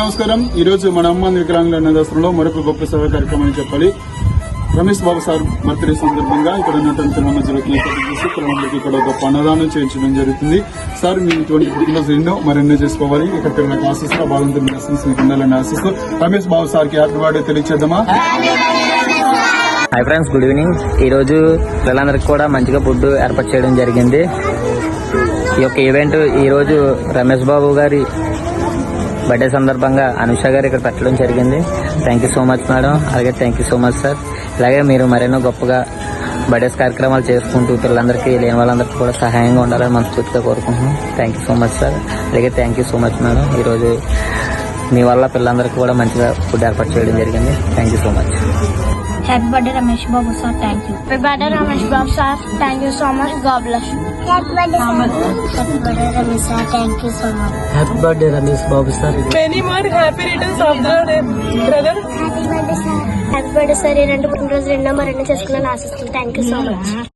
నమస్కారం. ఈరోజు మన అమ్మ వికలాంగుల అన్నదాసంలో మరొక గొప్ప సభ కార్యక్రమం చెప్పాలి. రమేష్ బాబు సార్ బర్త్డే సందర్భంగా ఇక్కడ ఉన్నటువంటి ఇక్కడ గొప్ప అన్నదానం చేయించడం జరుగుతుంది. సార్ మీ ఇటువంటి ఎన్నో మరెన్నో చేసుకోవాలి. ఇక్కడ తిరుమల క్లాసెస్లో బాగుంటుంది ఉండాలని ఆశిస్తూ రమేష్ బాబు సార్కి ఆటవాడే తెలియచేద్దామా? హాయ్ ఫ్రెండ్స్ గుడ్ ఈవినింగ్ ఈరోజు పిల్లలందరికీ కూడా మంచిగా ఫుడ్ ఏర్పాటు చేయడం జరిగింది. ఈ యొక్క ఈవెంట్ ఈరోజు రమేష్ బాబు గారి బర్త్డే సందర్భంగా అనుష గారు ఇక్కడ పెట్టడం జరిగింది. Thank you so much madam అలాగే thank you so much sir ఇలాగే మీరు మరెన్నో గొప్పగా బర్త్డేస్ కార్యక్రమాలు చేసుకుంటూ పిల్లలందరికీ లేని వాళ్ళందరికీ కూడా సహాయంగా ఉండాలని మనస్ఫూర్తిగా కోరుకుంటున్నాం. Thank you so much sir అలాగే thank you so much madam ఈరోజు మీ వల్ల పిల్లలందరికీ కూడా మంచిగా ఫుడ్ ఏర్పాటు చేయడం జరిగింది. Thank you so much happy birthday Ramesh Babu sir thank you happy birthday Ramesh Babu sir thank you so much God bless happy birthday happy birthday Ramesh sir thank you so much happy birthday Ramesh Babu sir many more happy returns of the day, brother. Happy birthday sir happy birthday sir ఈ రెండు పుట్టినరోజు రెండో మరెన్నో చేసుకున్నాను ఆశిస్తున్నాను. Thank you so much